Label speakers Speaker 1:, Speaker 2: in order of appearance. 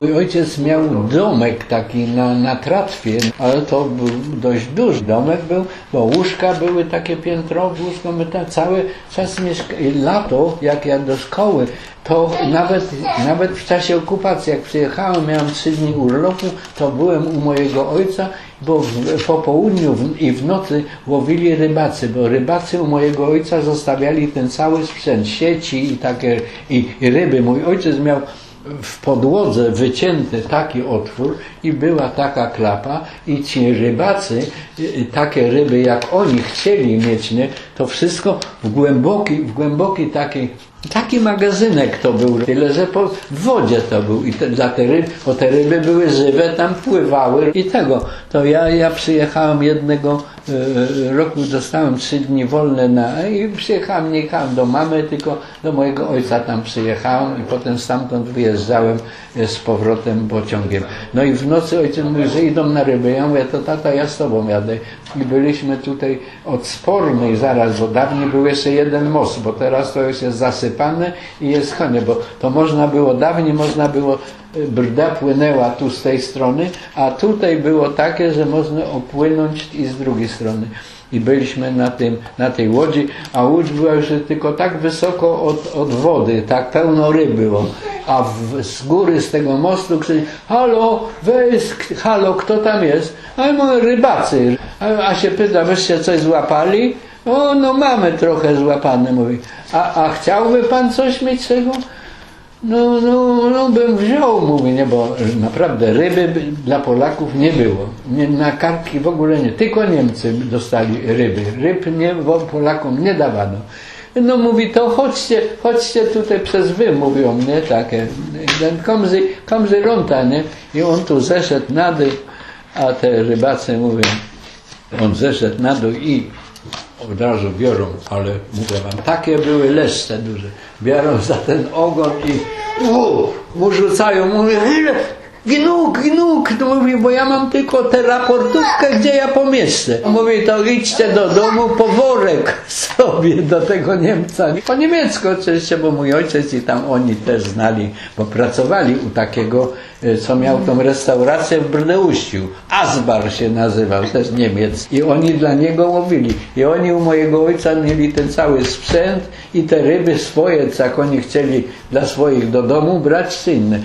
Speaker 1: Mój ojciec miał domek taki na, na tratwie, ale to był dość duży domek był, bo łóżka były takie piętrowe, łóżko my tam cały czas mieszkali. Lato, jak ja do szkoły, to nawet, nawet w czasie okupacji, jak przyjechałem, miałem trzy dni urlopu, to byłem u mojego ojca, bo w, po południu w, i w nocy łowili rybacy, bo rybacy u mojego ojca zostawiali ten cały sprzęt, sieci i takie i, i ryby. Mój ojciec miał w podłodze wycięty taki otwór i była taka klapa i ci rybacy, y, takie ryby jak oni chcieli mieć, nie, to wszystko w głęboki, w głęboki taki, taki magazynek to był, tyle że po wodzie to był i te, dla te ryby, bo te ryby były żywe, tam pływały i tego, to ja, ja przyjechałem jednego y, roku, dostałem trzy dni wolne na, i przyjechałem, nie jechałem do mamy, tylko do mojego ojca tam przyjechałem i potem stamtąd wyjeżdżałem y, z powrotem pociągiem. No i w nocy ojciec mówi, że idą na ryby. Ja mówię, to tata, ja z tobą jadę. I byliśmy tutaj od Spornej zaraz, bo dawniej był jeszcze jeden most, bo teraz to już jest zasypane i jest konie, bo to można było, dawniej można było y, brda płynęła tu z tej strony, a tutaj było takie, że można opłynąć i z drugiej strony. I byliśmy na, tym, na tej łodzi, a łódź była już tylko tak wysoko od, od wody, tak pełno ryb było. A w, z góry, z tego mostu krzyczy, halo, weź, halo, kto tam jest? A ja mówię, rybacy. A, a się pyta, wyście coś złapali? O, no mamy trochę złapane, mówi. A, a chciałby pan coś mieć tego? No, no, no bym wziął, mówię, nie, bo naprawdę ryby by- dla Polaków nie było. Nie, na kartki w ogóle nie, tylko Niemcy dostali ryby. Ryb nie, Polakom nie dawano. No mówi, to chodźcie, chodźcie tutaj przez wy, mówią, nie, takie. Kommen Sie runter, nie? I on tu zeszedł na dół, a te rybacy mówią, on zeszedł na dół i od razu biorą, ale mówię wam, takie były leszcze duże. Biorą za ten ogon i u, mu rzucają, mówię? Gnuk, gnuk, mówi, bo ja mam tylko tę raportówkę, gdzie ja pomieszczę. Mówi, to idźcie do domu po worek sobie do tego Niemca. Po niemiecku oczywiście, bo mój ojciec i tam oni też znali, bo pracowali u takiego, e, co miał tą restaurację w Brneuściu. Asbar się nazywał, też Niemiec. I oni dla niego łowili. I oni u mojego ojca mieli ten cały sprzęt i te ryby swoje, jak oni chcieli dla swoich do domu brać, czy inne.